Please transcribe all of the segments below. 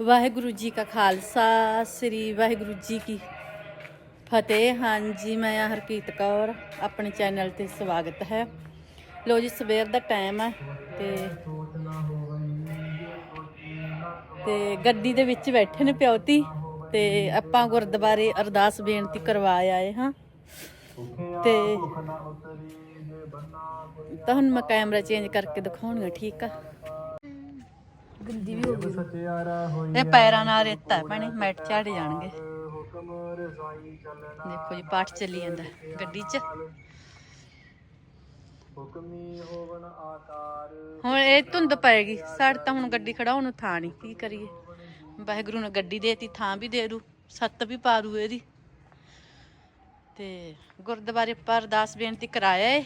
ਵਾਹਿਗੁਰੂ ਜੀ ਕਾ ਖਾਲਸਾ, ਸ੍ਰੀ ਵਾਹਿਗੁਰੂ ਜੀ ਕੀ ਫਤਿਹ। ਹਾਂਜੀ, ਮੈਂ ਆ ਹਰਕੀਤ ਕੌਰ, ਆਪਣੇ ਚੈਨਲ ਤੇ ਸਵਾਗਤ ਹੈ। ਲੋ ਜੀ, ਸਵੇਰ ਦਾ ਟਾਈਮ ਹੈ ਤੇ ਤੇ ਗੱਡੀ ਦੇ ਵਿੱਚ ਬੈਠੇ ਨੇ ਪਿਓਤੀ ਤੇ ਆਪਾਂ ਗੁਰਦੁਆਰੇ ਅਰਦਾਸ ਬੇਨਤੀ ਕਰਵਾ ਆਏ ਹਾਂ। ਤੇ ਤੁਹਾਨੂੰ ਮੈਂ ਕੈਮਰਾ ਚੇਂਜ ਕਰਕੇ ਦਿਖਾਉਣੀ ਠੀਕ ਆ? ਗੰਦੀ ਵੀ ਹੋ ਗਈ। ਇਹ ਪੈਰਾਂ ਨਾਲ ਰੇਤਾ ਭੈਣੇ, ਮੈਟ ਝਾੜ ਜਾਣਗੇ। ਦੇਖੋ ਜੀ, ਪਾਠ ਚੱਲੀ ਜਾਂਦਾ ਗੱਡੀ 'ਚ। ਹੁਣ ਇਹ ਧੁੰਦ ਪਏਗੀ, ਸਾਡੇ ਤਾਂ ਹੁਣ ਗੱਡੀ ਖੜਾਉਣ ਨੂੰ ਥਾਂ ਨਹੀਂ, ਕੀ ਕਰੀਏ? ਵਾਹਿਗੁਰੂ ਨੇ ਗੱਡੀ ਦੇਤੀ, ਥਾਂ ਵੀ ਦੇ ਰੂ ਸੱਤ ਵੀ ਪਾ ਰੂ ਇਹਦੀ। ਤੇ ਗੁਰਦੁਆਰੇ ਪਰ ਅਰਦਾਸ ਬੇਨਤੀ ਕਰਾਇਆ ਏ।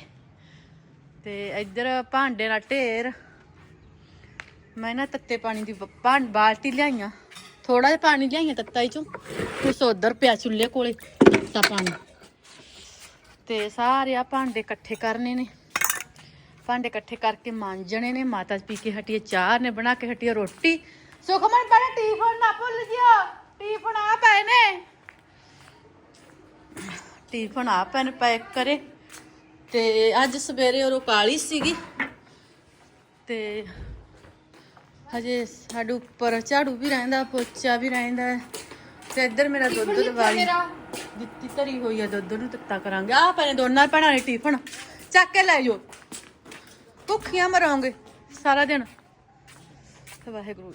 ਤੇ ਇੱਧਰ ਭਾਂਡੇ ਨਾਲ ਢੇਰ। ਮੈਂ ਨਾ ਤੱਤੇ ਪਾਣੀ ਦੀ ਬ- ਬਾਲਟੀ ਲਿਆਈਆਂ। ਥੋੜਾ ਜਿਹਾ ਪਾਣੀ ਲਿਆਈਆਂ ਤੱਤਾ ਹੀ ਚੋਂ ਕੁਛ ਉਧਰ ਪਿਆ ਚੁੱਲ੍ਹੇ ਕੋਲੇ, ਤੱਤਾ ਪਾਣੀ। ਤੇ ਸਾਰੇ ਆ ਭਾਂਡੇ ਇਕੱਠੇ ਕਰਨੇ ਨੇ। ਭਾਂਡੇ ਇਕੱਠੇ ਕਰਕੇ ਮਾਂਜਣੇ ਨੇ। ਮਾਤਾ ਪੀ ਕੇ ਹਟੀਏ ਚਾਹ ਨੇ ਬਣਾ ਕੇ ਹਟੀਏ ਰੋਟੀ। ਸੁਖਮਨ ਪਹਿਲਾਂ ਟੀਫਨ ਨਾ ਭੁੱਲ ਜਿਓ। ਟੀਫਨ ਆ ਪਏ ਨੇ। ਟੀਫਨ ਆ ਪਏ ਨੇ ਪੈਕ ਕਰੇ। ਤੇ ਅੱਜ ਸਵੇਰੇ ਉਹ ਕਾਲੀ ਸੀਗੀ। ਤੇ ਹਜੇ ਸਾਡੇ ਉੱਪਰ ਝਾੜੂ ਵੀ ਰਹਿੰਦਾ ਪੋਚਾ ਵੀ ਰਹਿੰਦਾ। ਤੇ ਇੱਧਰ ਮੇਰਾ ਦੁੱਧ ਦਵਾਲੀ ਦਿੱਤੀ ਧਰੀ ਹੋਈ ਆ ਦੁੱਧ ਨੂੰ ਤੱਤਾ ਕਰਾਂਗੇ। ਆ ਪਏ ਨੇ ਦੋਨਾਂ ਭੈਣਾਂ ਨੇ ਟਿਫਨ। ਚੱਕ ਕੇ ਲੈ ਜਾਓ। ਭੁੱਖੀਆਂ ਮਰੋਂਗੇ ਸਾਰਾ ਦਿਨ। ਵਾਹਿਗੁਰੂ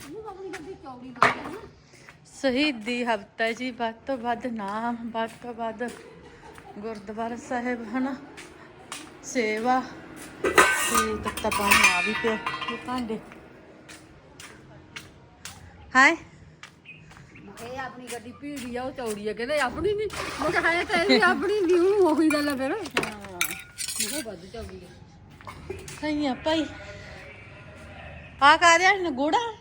ਸ਼ਹੀਦੀ ਹਫਤਾ ਜੀ ਵੱਧ ਤੋਂ ਵੱਧ ਨਾਮ ਵੱਧ ਤੋਂ ਵੱਧ ਗੁਰਦੁਆਰਾ ਸਾਹਿਬ ਹਨਾ? ਸੇਵਾ। ਤੇ ਤੱਤਾ ਪਾਣੀ ਆ ਵੀ ਪਿਆ। ਇਹ ਭਾਂਡੇ ਹਾਏ ਇਹ ਆਪਣੀ ਗੱਡੀ ਭੀੜੀ ਆ ਉਹ ਚੌੜੀ ਆ ਕਹਿੰਦੇ ਆਪਣੀ ਨਹੀਂ ਮੈਂ ਕਿਹਾ ਹੈ ਤਾਂ ਇਹਦੀ ਆਪਣੀ ਨਹੀਂ ਉਹ ਉਹੀ ਗੱਲ ਆ ਫਿਰ। ਉਹ ਵੱਧ ਚੌੜੀ ਆ। ਸਹੀ ਆ ਭਾਈ। ਆ ਕਾ ਰਿਆ ਨੇ ਗੋੜਾ ਹੈ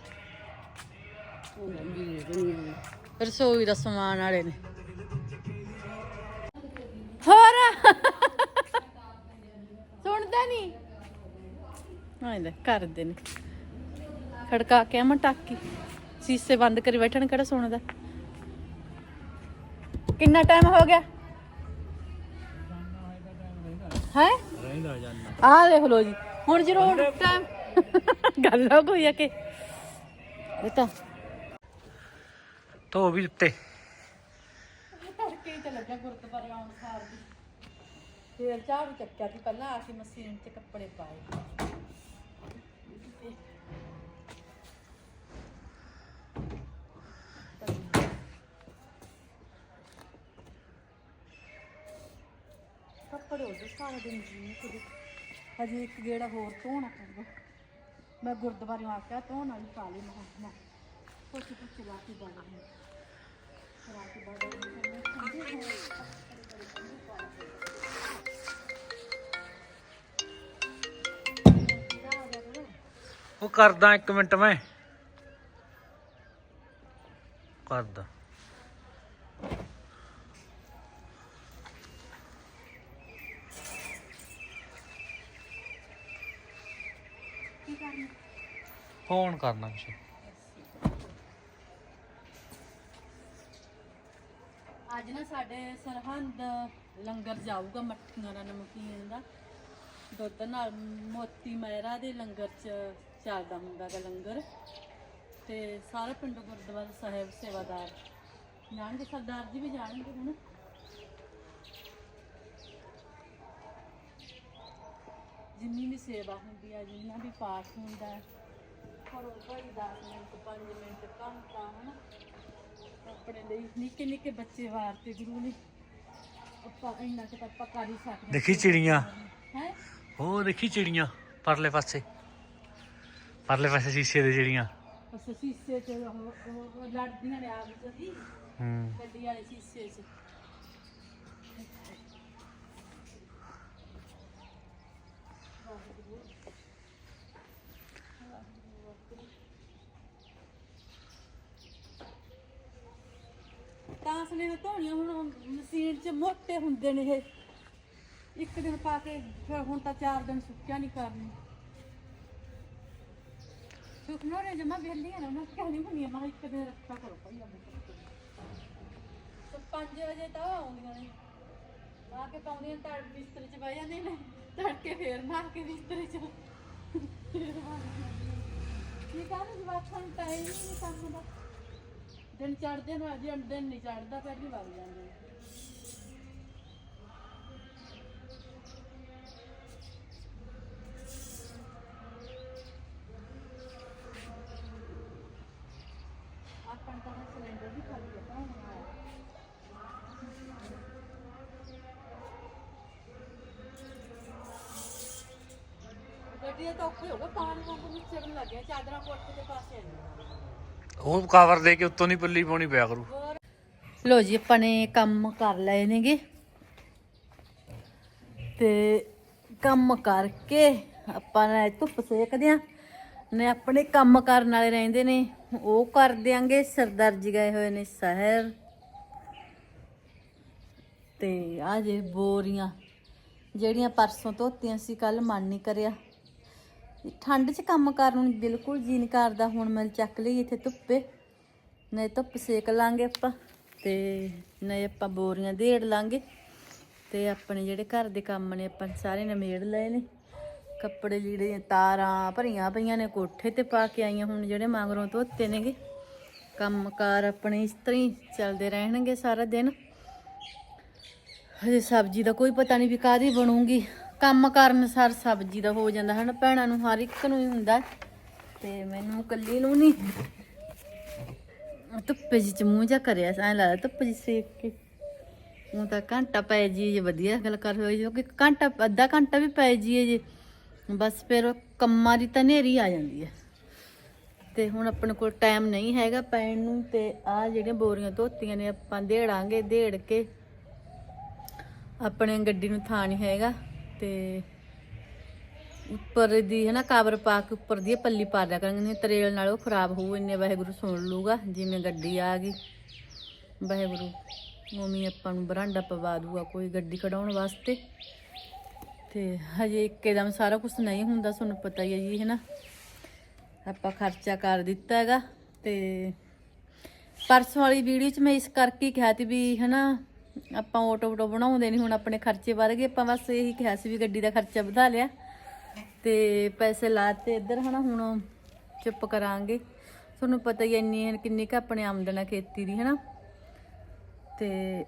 ਰਸੋਈ ਦਾ ਸਮਾਨ ਵਾਲੇ ਨੇ। ਹੋਰ? ਸੁਣਦਾ ਨਹੀਂ ਹਾਂ ਇਹਦਾ ਕਰਦੇ ਨੇ ਖੜਕਾ ਕੇ ਮੈਂ ਟਾਕੀ। ਸੀਸੇ ਬੰਦ ਕਰੀ ਬੈਠਣ ਕਿਹੜਾ ਸੁਣਦਾ? ਕਿੰਨਾ ਟਾਈਮ ਹੋ ਗਿਆ? ਹੈ? ਰਹਿੰਦਾ ਜਾਂਦਾ ਆਹ ਦੇਖ ਲੋ ਜੀ ਹੁਣ ਜਦੋਂ ਟਾਈਮ ਗੱਲ ਹੋ ਗਈ ਆ ਕਿ? ਇਹ ਤਾਂ ਵੀ ਦਿੱਤੇ ਤੜਕੇ ਤੇ ਲੱਗਾ ਗੁਰਦੁਆਰੇ ਆਉਣ ਸਾਰ ਦੀ। ਫੇਰ ਝਾੜੂ ਚੱਕਿਆ ਸੀ ਪਹਿਲਾਂ ਆ ਕੇ ਮਸ਼ੀਨ 'ਚ ਕੱਪੜੇ ਪਾਏ। ਕੱਪੜੇ ਉਹਦੇ ਸਾਰਾ ਦਿਨ ਜੀ ਨਹੀਂ ਕੁਝ ਹਜੇ ਇੱਕ ਗੇੜਾ ਹੋਰ ਧੋਣਾ ਪਊਗਾ। ਮੈਂ ਗੁਰਦੁਆਰੇ ਆ ਕੇ ਧੋਣ ਵਾਲੀ ਪਾ ਲਈ ਮੈਂ ਕਿਹਾ, ਕੁਛ ਕੁਛ ਲਾ ਕੇ ਬਾਣਾ ਲਾ ਕੇ ਬਾਣਾ ਉਹ ਕਰਦਾ ਇੱਕ ਮਿੰਟ ਮੈਂ। ਕਰਦਾ। ਫੋਨ ਕਰਨਾ ਕੁਛ ਅੱਜ ਨਾ ਸਾਡੇ ਸਰਹੰਦ ਲੰਗਰ ਜਾਊਗਾ ਮੱਠੀਆਂ ਦਾ, ਨਮਕੀਨ ਦਾ। ਦੁੱਧ ਨਾਲ ਮੋਤੀ ਮਹਿਰਾ ਦੇ ਲੰਗਰ ਚ ਚੱਲਦਾ ਹੁੰਦਾ ਗਾ ਲੰਗਰ। ਤੇ ਸਾਰੇ ਪਿੰਡ ਗੁਰਦੁਆਰਾ ਸਾਹਿਬ ਸੇਵਾਦਾਰ। ਜਾਣਗੇ ਸਰਦਾਰ ਜੀ ਵੀ ਜਾਣਗੇ ਹੁਣ। ਜਿੰਨੀ ਵੀ ਸੇਵਾ ਹੁੰਦੀ ਹੈ ਜਿੰਨਾ ਵੀ ਪਾਠ ਹੁੰਦਾ ਹੈ ਘਰੋਂ ਭਾਈ 10 ਮਿੰਟ 5 ਮਿੰਟ ਘੰਟਾ ਹਨਾ। ਆਪਣੇ ਲਈ ਨਿੱਕੇ ਨਿੱਕੇ ਬੱਚੇ ਵਾਰ ਤੇ ਗੁਰੂ ਨੇ ਆਪਾਂ ਇੰਨਾ ਕੁ ਤਾਂ ਆਪਾਂ ਕਰ ਹੀ ਸਕਦੇ ਦੇਖੀ ਚਿੜੀਆਂ? ਹੈ? ਉਹ ਦੇਖੀ ਚਿੜੀਆਂ ਪਰਲੇ ਪਾਸੇ। ਪਰਲੇ ਪਾਸੇ ਸ਼ੀਸ਼ੇ ਦੇ ਚਿੜੀਆਂ। ਉਸ ਸ਼ੀਸ਼ੇ ਚ ਉਹ- ਉਹ ਉਹ ਲੜਦੀਆਂ ਨੇ ਆਪ ਜੀ ਹੂੰ। ਗੱਡੀ ਵਾਲੇ ਸ਼ੀਸ਼ੇ ਚ। ਤਾਂ ਧੋਣੀਆਂ, ਹੁਣ ਮਸ਼ੀਨ 'ਚ ਮੋਟੇ ਹੁੰਦੇ ਨੇ ਇਹ। ਇੱਕ ਦਿਨ ਪਾ ਕੇ, ਫਿਰ ਹੁਣ ਤਾਂ ਚਾਰ ਦਿਨ ਸੁੱਕਿਆ ਨਹੀਂ ਕਰਨੀ ਸੁਖਨਾ ਨੇ, ਜਮਾ ਵੇਲੀਆਂ ਨਾ, ਉਹਨਾਂ ਕਹਿੰਦੀ ਹੁੰਦੀਆਂ? ਮੈਂ ਇੱਕ ਦਿਨ ਰੱਖਿਆ ਕਰੋ ਭਾਈ, ਆਪਣੇ ਤੇ। 5 ਵਜੇ ਤਾਂ ਉਹ ਆਉਂਦੀਆਂ ਨੇ। ਆ ਕੇ ਪਾਉਂਦੀਆਂ, ਤੜ ਬਿਸਤਰੇ 'ਚ ਬਹਿ ਜਾਂਦੀਆਂ ਨੇ, ਤੜਕੇ ਫੇਰ ਮਾਰ ਕੇ ਬਿਸਤਰੇ 'ਚ। ਇਹ ਕਾਹਨੂੰ ਜਵਾਕਾਂ ਨੂੰ ਟਾਈਮ ਨਹੀਂ ਕੰਮ ਦਾ। ਦਿਨ ਚੜਦੇ ਨੂੰ ਅਜੇ ਦਿਨ ਨਹੀਂ ਚੜਦਾ ਪਹਿਲੀ ਵਗ ਜਾਂਦੇ ਆਪਾਂ ਤਾਂ ਸਿਲੰਡਰ ਵੀ ਖਾਲੀ ਹੈ ਹੁਣ ਆਇਆ ਗੱਡੀ ਤਾਂ ਔਖੇ ਹੋ ਗਏ ਪਾਣੀ ਵਾਂਗੂ ਵਿੱਚ ਚੜਨ ਲੱਗਿਆ ਚਾਦਰਾਂ ਕੋਠੇ ਦੇ ਪਾਸੇ ਆਈਆਂ ਉਹ ਕਵਰ ਦੇ ਕੇ ਉੱਤੋਂ ਨਹੀਂ ਪੱਲੀ ਪਾਉਣੀ ਪਿਆ ਕਰੂ। ਲੋ ਜੀ, ਆਪਾਂ ਨੇ ਕੰਮ ਕਰ ਲਏ ਨੇਗੇ। ਤੇ ਕੰਮ ਕਰਕੇ ਆਪਾਂ ਨੇ ਧੁੱਪ ਸੇਕਦੇ ਆ ਨੇ ਆਪਣੇ ਕੰਮ ਕਰਨ ਵਾਲੇ ਰਹਿੰਦੇ ਨੇ। ਉਹ ਕਰ ਦਿਆਂਗੇ ਸਰਦਾਰ ਜੀ ਗਏ ਹੋਏ ਨੇ ਸ਼ਹਿਰ। ਤੇ ਆ ਜੇ ਬੋਰੀਆਂ, ਜਿਹੜੀਆਂ ਪਰਸੋਂ ਧੋਤੀਆਂ ਸੀ ਕੱਲ ਮਨ ਨਹੀਂ ਕਰਿਆ। ਠੰਡ 'ਚ ਕੰਮ ਕਰਨ ਨੂੰ ਬਿਲਕੁਲ ਜੀ ਨਹੀਂ ਕਰਦਾ। ਹੁਣ ਮੈਂ ਚੱਕ ਲਈ ਇੱਥੇ ਧੁੱਪੇ। ਨਹੀਂ ਧੁੱਪ ਸੇਕ ਲਾਂਗੇ ਆਪਾਂ ਤੇ ਨਹੀਂ ਆਪਾਂ ਬੋਰੀਆਂ ਦੇੜ ਲਾਂਗੇ। ਤੇ ਆਪਣੇ ਜਿਹੜੇ ਘਰ ਦੇ ਕੰਮ ਨੇ ਆਪਾਂ ਸਾਰੇ ਨਿਮੇੜ ਲਏ ਨੇ। ਕੱਪੜੇ ਲੀੜੇ ਤਾਰਾਂ ਭਰੀਆਂ ਪਈਆਂ ਨੇ, ਕੋਠੇ ਤੇ ਪਾ ਕੇ ਆਈਆਂ ਹੁਣ ਜਿਹੜੇ ਮਗਰੋਂ ਧੋਤੇ ਨੇਗੇ। ਕੰਮਕਾਰ ਆਪਣੇ ਇਸ ਤਰ੍ਹਾਂ ਹੀ ਚੱਲਦੇ ਰਹਿਣਗੇ ਸਾਰਾ ਦਿਨ। ਹਜੇ ਸਬਜ਼ੀ ਦਾ ਕੋਈ ਪਤਾ ਨਹੀਂ ਵੀ ਕਾਦੀ ਬਣੂਗੀ। ਕੰਮ ਕਰਨ ਸਰ ਸਬਜ਼ੀ ਦਾ ਹੋ ਜਾਂਦਾ ਹੈ ਨਾ ਭੈਣਾਂ ਨੂੰ ਹਰ ਇੱਕ ਨੂੰ ਹੀ ਹੁੰਦਾ। ਤੇ ਮੈਨੂੰ ਇਕੱਲੀ ਨੂੰ ਨਹੀਂ ਧੁੱਪੇ ਜਿਹੀ ਚ ਮੂੰਹ ਜਾ ਕਰਿਆ ਐਂ ਲੱਗਦਾ ਧੁੱਪ ਜੀ ਸੇਕ ਕੇ। ਉਹ ਤਾਂ ਘੰਟਾ ਪੈ ਜੀ ਜੇ ਵਧੀਆ ਗੱਲ ਕਰ ਹੋਈ ਜੋ ਕਿ ਘੰਟਾ, ਅੱਧਾ ਘੰਟਾ ਵੀ ਪੈ ਜੀ ਜੇ, ਬਸ ਫਿਰ ਕੰਮਾਂ ਦੀ ਤਾਂ ਨੇਰੀ ਆ ਜਾਂਦੀ ਹੈ ਤੇ ਹੁਣ ਆਪਣੇ ਕੋਲ ਟਾਈਮ ਨਹੀਂ ਹੈਗਾ ਪੈਣ ਨੂੰ, ਤੇ ਆ ਜਿਹੜੀਆਂ ਬੋਰੀਆਂ ਧੋਤੀਆਂ ਨੇ, ਆਪਾਂ ਦੇੜਾਂਗੇ, ਦੇੜ ਕੇ। ਆਪਣੇ ਗੱਡੀ ਨੂੰ ਥਾਂ ਨਹੀਂ ਹੈਗਾ। ਤੇ ਉੱਪਰ ਦੀ ਹੈ ਨਾ ਕਵਰ ਪਾ ਕੇ ਉੱਪਰ ਦੀ ਇਹ ਪੱਲੀ ਪਾ ਦਿਆ ਕਰਾਂਗੇ, ਨਹੀਂ ਤਰੇਲ ਨਾਲ ਉਹ ਖਰਾਬ ਹੋਊ, ਇੰਨੇ ਵਾਹਿਗੁਰੂ ਸੁਣ ਲੂਗਾ ਜਿਵੇਂ ਗੱਡੀ ਆ ਗਈ। ਵਾਹਿਗੁਰੂ ਮੰਮੀ ਆਪਾਂ ਨੂੰ ਬਰਾਂਡਾ ਪਵਾ ਦੂਗਾ ਕੋਈ ਗੱਡੀ ਖੜਾਉਣ ਵਾਸਤੇ। ਤੇ ਹਜੇ ਇੱਕਦਮ ਸਾਰਾ ਕੁਝ ਨਹੀਂ ਹੁੰਦਾ, ਤੁਹਾਨੂੰ ਪਤਾ ਹੀ ਹੈ ਜੀ ਹੈ ਨਾ ਆਪਾਂ ਖਰਚਾ ਕਰ ਦਿੱਤਾ ਹੈਗਾ ਤੇ ਪਰਸੋਂ ਵਾਲੀ ਵੀਡੀਓ 'ਚ ਮੈਂ ਇਸ ਕਰਕੇ ਕਿਹਾ ਸੀ ਵੀ ਹੈ ਨਾ ਆਪਾਂ ਆਟੋ ਆਟੋ ਬਣਾਉਂਦੇ ਨਹੀਂ ਹੁਣ ਆਪਣੇ ਖਰਚੇ ਵੱਧ ਗਏ, ਆਪਾਂ ਬਸ ਇਹੀ ਕਿਹਾ ਸੀ ਵੀ ਗੱਡੀ ਦਾ ਖਰਚਾ ਵਧਾ ਲਿਆ। ਤੇ ਪੈਸੇ ਲਾਤੇ ਇੱਧਰ, ਹਨਾ, ਹੁਣ ਚੁੱਪ ਕਰਾਂਗੇ। ਤੁਹਾਨੂੰ ਪਤਾ ਹੀ ਇੰਨੀ ਹੈ ਕਿੰਨੀ ਕੁ ਆਪਣੇ ਆਮਦਨ ਹੈ ਖੇਤੀ ਦੀ, ਹਨਾ। ਤੇ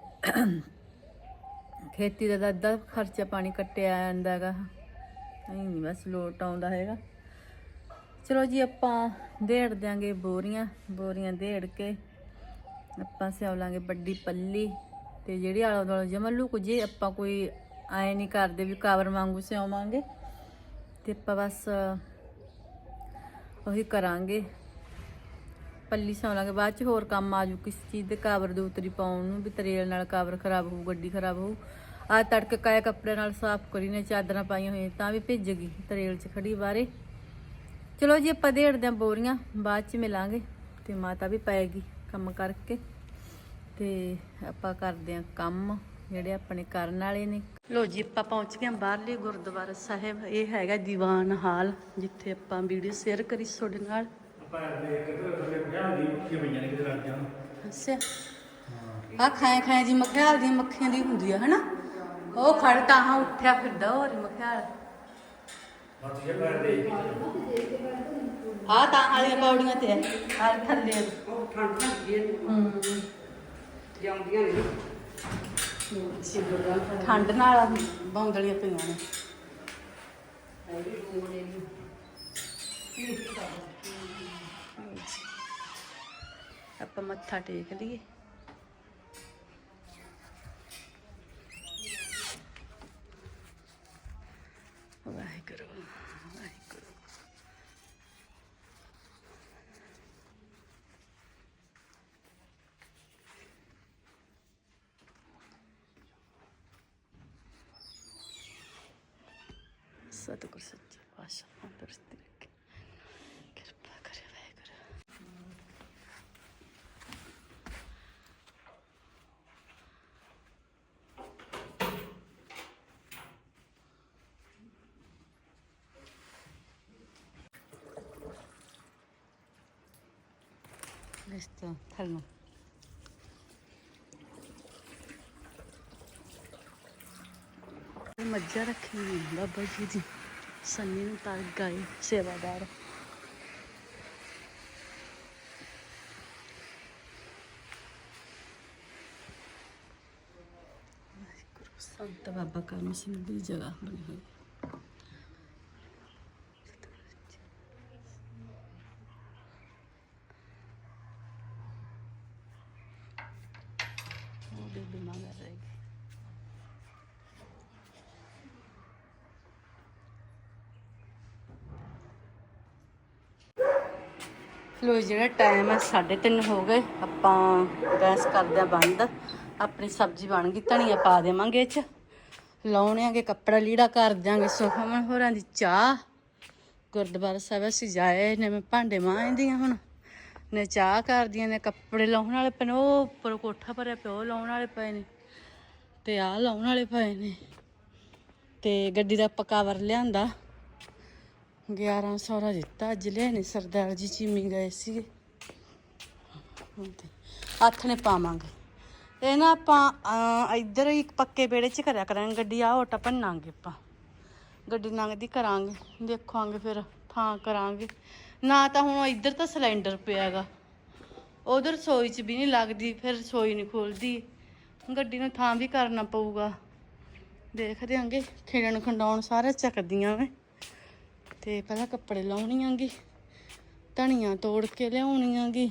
ਖੇਤੀ ਦਾ ਤਾਂ ਅੱਧਾ ਖਰਚਾ ਪਾਣੀ ਕੱਟਿਆ ਜਾਂਦਾ ਹੈਗਾ। ਨਹੀਂ ਨਹੀਂ ਬਸ ਲੋਟ ਆਉਂਦਾ ਹੈਗਾ। ਚਲੋ ਜੀ, ਆਪਾਂ ਦੇੜ ਦਿਆਂਗੇ ਬੋਰੀਆਂ ਬੋਰੀਆਂ ਦੇੜ ਕੇ ਆਪਾਂ ਸਿਉ ਲਾਂਗੇ ਵੱਡੀ ਪੱਲੀ। ਤੇ ਜਿਹੜੀ ਆਲੋ ਦੁਆਲੋ ਜਮਲੂ ਕੁ, ਜੇ ਆਪਾਂ ਕੋਈ ਆਏ ਨਹੀਂ ਕਰਦੇ ਵੀ ਕਾਵਰ ਵਾਂਗੂ ਸਿਉਵਾਂਗੇ, ਤੇ ਆਪਾਂ ਬਸ ਉਹੀ ਕਰਾਂਗੇ। ਪੱਲੀ ਸਿਉ ਲਾਂਗੇ ਬਾਅਦ ਚ ਹੋਰ ਕੰਮ ਆ ਜੂ, ਕਿਸ ਚੀਜ਼ ਦੇ ਕਾਵਰ ਦੇ ਉਤਰੀ ਪਾਉਣ ਨੂੰ, ਵੀ ਤਰੇਲ ਨਾਲ ਕਾਵਰ ਖਰਾਬ ਹੋਊ, ਗੱਡੀ ਖਰਾਬ ਹੋਊ। ਆ ਤੜਕ ਕਾਇਆ ਕੱਪੜੇ ਨਾਲ ਸਾਫ਼ ਕਰੀ ਨੇ, ਚਾਦਰਾਂ ਪਾਈਆਂ ਹੋਈਆਂ, ਤਾਂ ਵੀ ਭਿੱਜ ਗਈ ਤਰੇਲ ਚ ਖੜੀ ਬਾਰੇ ਚਲੋ ਜੀ, ਆਪਾਂ ਦੇੜਦੇ ਆਂ ਬੋਰੀਆਂ, ਬਾਅਦ ਚ ਮਿਲਾਂਗੇ, ਤੇ ਮਾਤਾ ਵੀ ਪਾਏਗੀ ਕੰਮ ਕਰਕੇ। ਤੇ ਆਪਾਂ ਕਰਦੇ ਆਂ ਕੰਮ ਜਿਹੜੇ ਆਪਣੇ ਕਰਨ ਵਾਲੇ ਨੇ। ਲੋ ਜੀ ਆਪਾਂ ਪਹੁੰਚ ਗਏ ਆਂ ਬਾਹਰਲੇ ਗੁਰਦੁਆਰਾ ਸਾਹਿਬ। ਇਹ ਹੈਗਾ ਦੀਵਾਨ ਹਾਲ ਜਿੱਥੇ ਆਪਾਂ ਵੀਡੀਓ ਸ਼ੇਅਰ ਕਰੀ ਤੁਹਾਡੇ ਨਾਲ। ਅੱਛਾ। ਆ ਖਾਏ ਖਾਏ ਜੀ ਮਖਿਆਲ ਦੀਆਂ ਮੱਖੀਆਂ ਦੀ ਹੁੰਦੀ ਆ ਹਨਾ? ਉਹ ਖੜ ਤਾਂ ਹਾਂ ਉੱਠਿਆ ਫਿਰਦਾ ਹੋਰ ਹੀ ਮਖਿਆਲ। ਆ। ਤਾਂ ਵਾਲੀਆਂ ਪੌੜੀਆਂ ਤੇ ਆ ਥੱਲੇ। ਉਹ ਠੰਡ ਲੱਗੀ ਹੂੰ। ਜਾਂਦੀਆਂ ਨੇ। ਠੰਡ ਨਾਲ ਬੌਂਦਲੀਆਂ ਪਈਆਂ ਨੇ। ਆਪਾਂ ਮੱਥਾ ਟੇਕ ਲਈਏ। ਵਾਹਿਗੁਰੂ ਵਾਹਿਗੁਰੂ। ಅದು ಗುರ್ಸಜ್ಜಿ ಭಾಷಣ ತೋರಿಸ್ತೀನಿ Listo, tal no. ਮੱਝਾਂ ਰੱਖੀ ਹੋਈ ਬਾਬਾ ਜੀ ਦੀ ਸੰਨੀ ਨੂੰ ਤਾਂ ਗਾਏ ਸੇਵਾਦਾਰ। ਸੰਤ ਬਾਬਾ ਕਰਮ ਸਿੰਘ ਦੀ ਜਗ੍ਹਾ ਬਣੀ ਹੋਈ। ਹੈ ਉਹ ਬੇਬੀ ਲੋ ਜਿਹੜਾ ਟਾਈਮ ਹੈ 3:30 ਹੋ ਗਏ। ਆਪਾਂ ਗੈਸ ਕਰਦੇ ਆ ਬੰਦ। ਆਪਣੀ ਸਬਜ਼ੀ ਬਣ ਗਈ, ਧਨੀਆ ਪਾ ਦੇਵਾਂਗੇ ਇਹ ਚ। ਲਾਉਣਿਆਂਗੇ ਕੱਪੜਾ ਲੀੜਾ, ਕਰ ਦਿਆਂਗੇ ਸੁਖਮਨ ਹੋਰਾਂ ਦੀ ਚਾਹ। ਗੁਰਦੁਆਰਾ ਸਾਹਿਬ ਅਸੀਂ ਜਾਏ ਨੇ, ਮੈਂ ਭਾਂਡੇ ਮਾਂਜਦੀਆਂ ਹੁਣ। ਨੇ ਚਾਹ ਕਰਦੀਆਂ ਨੇ, ਕੱਪੜੇ ਲਾਉਣ ਵਾਲੇ ਪਏ ਨੇ, ਉਹ ਉੱਪਰ ਕੋਠਾ ਭਰਿਆ ਪਿਆ, ਉਹ ਲਾਉਣ ਵਾਲੇ ਪਏ ਨੇ। ਤੇ ਆਹ ਲਾਉਣ ਵਾਲੇ ਪਏ ਨੇ। ਤੇ ਗੱਡੀ ਦਾ ਪਕਾਵਰ ਲਿਆਂਦਾ। 1100 ਦਾ ਦਿੱਤਾ, ਅੱਜ ਲਿਆਣੇ ਸਰਦਾਰ ਜੀ ਚੀਮੀ ਗਏ ਸੀਗੇ। ਹੱਥ ਨੇ ਪਾਵਾਂਗੇ। ਇਹ ਨਾ ਆਪਾਂ ਇੱਧਰ ਇੱਕ ਪੱਕੇ ਵਿਹੜੇ 'ਚ ਕਰਿਆ ਕਰਾਂਗੇ, ਗੱਡੀ ਆ ਓਟਾ ਭੰਨਾਂਗੇ ਆਪਾਂ। ਗੱਡੀ ਲੰਘਦੀ ਕਰਾਂਗੇ, ਦੇਖਾਂਗੇ ਫਿਰ, ਥਾਂ ਕਰਾਂਗੇ। ਨਾ ਤਾਂ ਹੁਣ ਇੱਧਰ ਤਾਂ ਸਿਲੰਡਰ ਪਿਆਗਾ। ਉਧਰ ਰਸੋਈ 'ਚ ਵੀ ਨਹੀਂ ਲੱਗਦੀ, ਫਿਰ ਰਸੋਈ ਨਹੀਂ ਖੁੱਲਦੀ। ਗੱਡੀ ਨੂੰ ਥਾਂ ਵੀ ਕਰਨਾ ਪਊਗਾ। ਦੇਖਦੇ ਆਂਗੇ ਖੇਡਣ ਖੰਡਾਉਣ ਸਾਰੇ ਚੱਕਦੀਆਂ ਵੇ। ਤੇ ਪਹਿਲਾਂ ਕੱਪੜੇ ਲਾਉਣੀਆਂਗੀ ਧਨੀਆ ਤੋੜ ਕੇ ਲਿਆਉਣੀਆਂਗੀ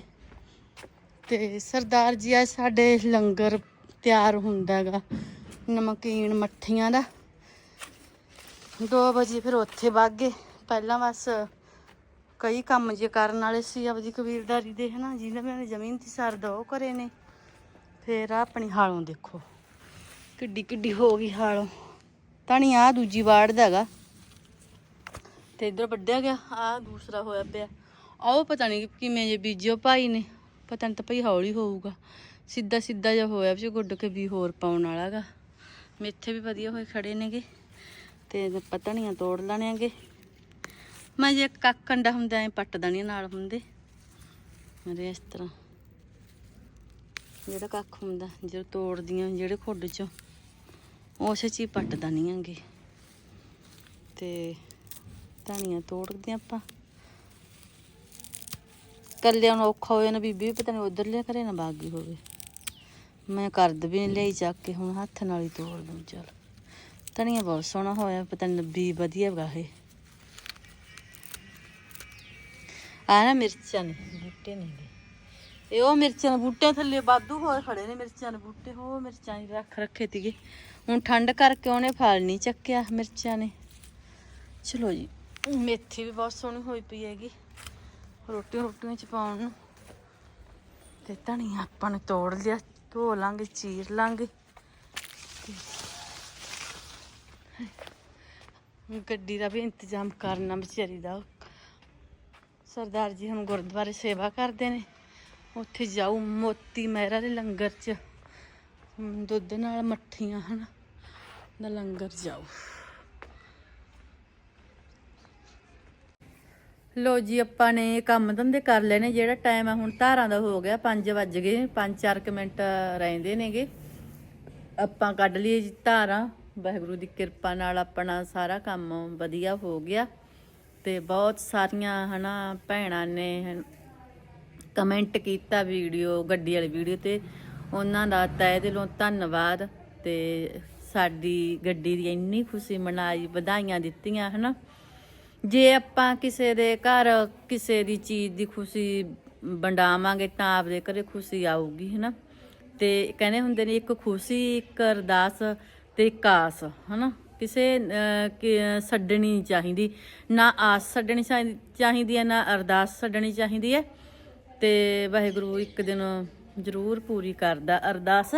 ਤੇ ਸਰਦਾਰ ਜੀ ਆ ਸਾਡੇ ਲੰਗਰ ਤਿਆਰ ਹੁੰਦਾਗਾ ਨਮਕੀਨ ਮੱਠੀਆਂ ਦਾ। 2 ਵਜੇ ਫਿਰ ਉੱਥੇ ਵਗ ਗਏ। ਪਹਿਲਾਂ ਬਸ ਕਈ ਕੰਮ ਜੇ ਕਰਨ ਵਾਲੇ ਸੀ ਆਪਦੀ ਕਬੀਲਦਾਰੀ ਦੇ, ਹਨਾ, ਜਿਹਨਾਂ ਨੇ ਜ਼ਮੀਨ ਦੀ ਸਰਦਾ ਉਹ ਕਰੇ ਨੇ। ਫੇਰ ਆਹ ਆਪਣੀ ਹਾਲੋਂ ਦੇਖੋ ਕਿੱਡੀ ਕਿੱਡੀ ਹੋ ਗਈ ਹਾਲੋਂ। ਧਨੀਆ ਆਹ ਦੂਜੀ ਵਾੜ ਦਾ ਹੈਗਾ। ਤੇ ਇਧਰ ਵੱਢਿਆ ਗਿਆ ਆ ਦੂਸਰਾ ਹੋਇਆ ਪਿਆ। ਆਹ ਪਤਾ ਨਹੀਂ ਕਿਵੇਂ ਜੇ ਬੀਜਿਓ ਭਾਈ ਨੇ, ਪਤਾ ਨਹੀਂ ਤਾਂ ਭਾਈ ਹੌਲੀ ਹੋਊਗਾ। ਸਿੱਧਾ ਸਿੱਧਾ ਜਿਹਾ ਹੋਇਆ ਵੀ ਗੁੱਡ ਕੇ ਵੀ ਹੋਰ ਪਾਉਣ ਵਾਲਾਗਾ। ਮੇਥੇ ਵੀ ਵਧੀਆ ਹੋਏ ਖੜੇ ਨੇਗੇ, ਤੇ ਪਤਾ ਨਹੀਂ ਤੋੜ ਲੈਣੇਗੇ। ਮੈਂ ਜੇ ਕੱਕ ਕੰਡਾ ਹੁੰਦਾ, ਐ ਪੱਟ ਦੇਣੀ ਨਾਲ ਹੁੰਦੇ। ਮੇਰੇ ਇਸ ਤਰ੍ਹਾਂ। ਜਿਹੜਾ ਕੱਖ ਹੁੰਦਾ, ਜਦੋਂ ਤੋੜਦੀਆਂ ਜਿਹੜੇ ਖੁੱਡ ਚੋਂ, ਉਸੇ ਚ ਹੀ ਪੱਟ ਦੇਣੀਆਂਗੇ ਤੇ ਧਨੀਆ ਤੋੜਦੇ ਆਪਾਂ। ਕੱਲਿਆਂ ਨੂੰ ਔਖਾ ਹੋ ਜਾਣਾ ਬੀਬੀ ਪਤਾ ਨਹੀਂ ਉਧਰ ਲਿਆ ਕਰੇ ਨਾ ਬਾਗੀ ਹੋਵੇ। ਮੈਂ ਕਰਦ ਵੀ ਨਹੀਂ ਲਈ ਚੱਕ ਕੇ, ਹੁਣ ਹੱਥ ਨਾਲ ਹੀ ਤੋੜ ਦੂੰ ਚਲ। ਧਨੀਆ ਬਹੁਤ ਸੋਹਣਾ ਹੋਇਆ, ਪਤਾ ਨਹੀਂ ਵੀ ਵਧੀਆ ਹੈਗਾ ਇਹ। ਆ ਨਾ ਮਿਰਚਾਂ ਨੇ, ਬੂਟੇ ਨਹੀਂ ਇਹ ਉਹ ਮਿਰਚਾਂ ਦੇ ਬੂਟੇ ਥੱਲੇ ਵਾਧੂ ਹੋਏ ਖੜੇ ਨੇ ਮਿਰਚਾਂ ਦੇ ਬੂਟੇ ਹੋ ਮਿਰਚਾਂ ਹੀ ਰੱਖ ਰੱਖੇ ਤੀਗੇ ਹੁਣ ਠੰਡ ਕਰਕੇ ਉਹਨੇ ਫਲ ਨਹੀਂ ਚੱਕਿਆ ਮਿਰਚਾਂ ਨੇ। ਚਲੋ ਜੀ। ਮੇਥੀ ਵੀ ਬਹੁਤ ਸੋਹਣੀ ਹੋਈ ਪਈ ਹੈਗੀ। ਰੋਟੀਆਂ ਰੋਟੀਆਂ ਚ ਪਾਉਣ ਨੂੰ। ਤੇ ਧਨੀਆ ਆਪਾਂ ਨੇ ਤੋੜ ਲਿਆ। ਧੋ ਲਾਂਗੇ, ਚੀਰ ਲਾਂਗੇ। ਗੱਡੀ ਦਾ ਵੀ ਇੰਤਜ਼ਾਮ ਕਰਨਾ ਵਿਚਾਰੀ ਦਾ। ਸਰਦਾਰ ਜੀ ਹੁਣ ਗੁਰਦੁਆਰੇ ਸੇਵਾ ਕਰਦੇ ਨੇ। ਉੱਥੇ ਜਾਊ ਮੋਤੀ ਮਹਿਰਾ ਦੇ ਲੰਗਰ 'ਚ। ਦੁੱਧ ਨਾਲ ਮੱਠੀਆਂ ਹਨ। ਦਾ ਲੰਗਰ ਜਾਊ। ਲੋ ਜੀ, ਆਪਾਂ ਨੇ ਕੰਮ ਧੰਦੇ ਕਰ ਲੈਣੇ, ਜਿਹੜਾ ਟਾਈਮ ਆ ਹੁਣ ਧਾਰਾਂ ਦਾ ਹੋ ਗਿਆ 5 ਵੱਜ ਗਏ 5-4 ਮਿੰਟ ਰਹਿੰਦੇ ਨੇਗੇ। ਆਪਾਂ ਕੱਢ ਲਈਏ ਜੀ ਧਾਰਾਂ, ਵਾਹਿਗੁਰੂ ਦੀ ਕਿਰਪਾ ਨਾਲ ਆਪਣਾ ਸਾਰਾ ਕੰਮ ਵਧੀਆ ਹੋ ਗਿਆ ਤੇ ਬਹੁਤ ਸਾਰੀਆਂ ਹਨਾ ਭੈਣਾਂ ਨੇ ਕਮੈਂਟ ਕੀਤਾ ਵੀਡੀਓ, ਗੱਡੀ ਵਾਲੀ ਵੀਡੀਓ ਤੇ ਉਹਨਾਂ ਦਾ ਤਹਿ ਦਿਲੋਂ ਧੰਨਵਾਦ ਤੇ ਸਾਡੀ ਗੱਡੀ ਦੀ ਇੰਨੀ ਖੁਸ਼ੀ ਮਨਾਈ, ਵਧਾਈਆਂ ਦਿੱਤੀਆਂ ਹਨਾ। ਜੇ ਆਪਾਂ ਕਿਸੇ ਦੇ ਘਰ ਕਿਸੇ ਦੀ ਚੀਜ਼ ਦੀ ਖੁਸ਼ੀ ਵੰਡਾਵਾਂਗੇ ਤਾਂ ਆਪਦੇ ਘਰੇ ਖੁਸ਼ੀ ਆਊਗੀ, ਹਨਾ? ਤੇ ਕਹਿੰਦੇ ਹੁੰਦੇ ਨੇ ਇੱਕ ਖੁਸ਼ੀ, ਇੱਕ ਅਰਦਾਸ ਤੇ ਇੱਕ ਆਸ, ਹਨਾ? ਕਿਸੇ ਛੱਡਣੀ ਚਾਹੀਦੀ, ਨਾ ਆਸ ਛੱਡਣੀ ਚਾਹੀਦੀ- ਚਾਹੀਦੀ ਹੈ, ਨਾ ਅਰਦਾਸ ਛੱਡਣੀ ਚਾਹੀਦੀ ਹੈ। ਤੇ ਵਾਹਿਗੁਰੂ ਇੱਕ ਦਿਨ ਜ਼ਰੂਰ ਪੂਰੀ ਕਰਦਾ ਅਰਦਾਸ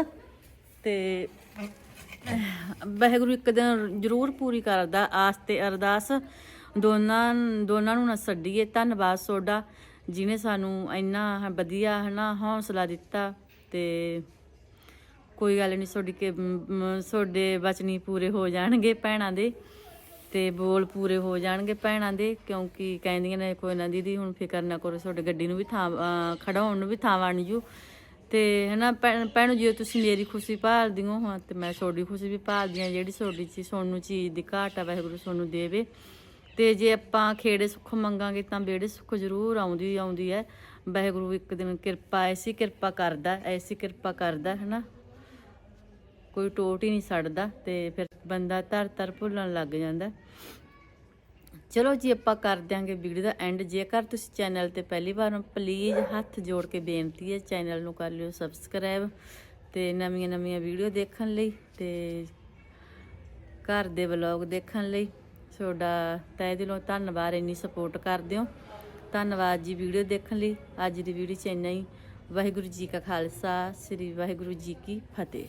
ਤੇ ਵਾਹਿਗੁਰੂ ਇੱਕ ਦਿਨ ਜ਼ਰੂਰ ਪੂਰੀ ਕਰਦਾ ਆਸ ਤੇ ਅਰਦਾਸ। ਦੋਨਾਂ ਦੋਨਾਂ ਨੂੰ ਨਾ ਛੱਡੀਏ ਧੰਨਵਾਦ ਤੁਹਾਡਾ ਜਿਨੇ ਸਾਨੂੰ ਇੰਨਾ ਵਧੀਆ ਹਨਾ ਹੌਸਲਾ ਦਿੱਤਾ ਤੇ ਕੋਈ ਗੱਲ ਨਹੀਂ ਤੁਹਾਡੀ ਕਿ ਤੁਹਾਡੇ ਬਚਨੀ ਪੂਰੇ ਹੋ ਜਾਣਗੇ ਭੈਣਾਂ ਦੇ ਤੇ ਬੋਲ ਪੂਰੇ ਹੋ ਜਾਣਗੇ ਭੈਣਾਂ ਦੇ, ਕਿਉਂਕਿ ਕਹਿੰਦੀਆਂ ਨੇ ਕੋਈ ਨਾ ਦੀਦੀ ਹੁਣ ਫਿਕਰ ਨਾ ਕਰੋ ਤੁਹਾਡੇ ਗੱਡੀ ਨੂੰ ਵੀ ਥਾਂ ਅਹ ਖੜਾਉਣ ਨੂੰ ਵੀ ਥਾਂ ਬਣ ਜੂ ਤੇ ਹਨਾ ਭੈਣ, ਭੈਣੋ ਜੇ, ਤੁਸੀਂ ਮੇਰੀ ਖੁਸ਼ੀ ਭਾਲਦੀ ਹੋ ਹਾਂ ਤੇ ਮੈਂ ਤੁਹਾਡੀ ਖੁਸ਼ੀ ਵੀ ਭਾਲਦੀ ਹਾਂ ਜਿਹੜੀ ਤੁਹਾਡੀ ਚੀਜ਼ ਤੁਹਾਨੂੰ ਚੀਜ਼ ਦੀ ਘਾਟ ਆ, ਵਾਹਿਗੁਰੂ ਤੁਹਾਨੂੰ ਦੇਵੇ। ਤੇ ਜੇ ਆਪਾਂ ਖੇੜੇ ਸੁੱਖ ਮੰਗਾਂਗੇ ਤਾਂ ਬੇੜੇ ਸੁੱਖ ਜ਼ਰੂਰ ਆਉਂਦੀ ਆਉਂਦੀ ਹੈ। ਵਾਹਿਗੁਰੂ ਇੱਕ ਦਿਨ ਕਿਰਪਾ, ਐਸੀ ਕਿਰਪਾ ਕਰਦਾ, ਐਸੀ ਕਿਰਪਾ ਕਰਦਾ ਹੈ ਨਾ ਕੋਈ ਟੋਟ ਹੀ ਨਹੀਂ ਛੱਡਦਾ ਤੇ ਫਿਰ ਬੰਦਾ ਧਰ ਧਰ ਭੁੱਲਣ ਲੱਗ ਜਾਂਦਾ। ਚਲੋ ਜੀ, ਆਪਾਂ ਕਰ ਦਿਆਂਗੇ ਵੀਡੀਓ ਦਾ ਐਂਡ ਜੇਕਰ ਤੁਸੀਂ ਚੈਨਲ ਤੇ ਪਹਿਲੀ ਵਾਰ ਹੋ ਪਲੀਜ਼ ਹੱਥ ਜੋੜ ਕੇ ਬੇਨਤੀ ਹੈ, ਚੈਨਲ ਨੂੰ ਕਰ ਲਿਓ ਸਬਸਕ੍ਰਾਈਬ ਤੇ ਨਵੀਆਂ ਨਵੀਆਂ ਵੀਡੀਓ ਦੇਖਣ ਲਈ ਤੇ ਘਰ ਦੇ ਵਲੌਗ ਦੇਖਣ ਲਈ। ਤੁਹਾਡਾ ਤਹਿ ਦਿਲੋਂ ਧੰਨਵਾਦ, ਇੰਨੀ ਸਪੋਰਟ ਕਰਦੇ ਹੋ। ਧੰਨਵਾਦ ਜੀ ਵੀਡੀਓ ਦੇਖਣ ਲਈ। ਅੱਜ ਦੀ ਵੀਡੀਓ ਚ ਇੰਨਾ ਹੀ। ਵਾਹਿਗੁਰੂ ਜੀ ਕਾ ਖਾਲਸਾ, ਸ੍ਰੀ ਵਾਹਿਗੁਰੂ ਜੀ ਕੀ ਫਤਿਹ।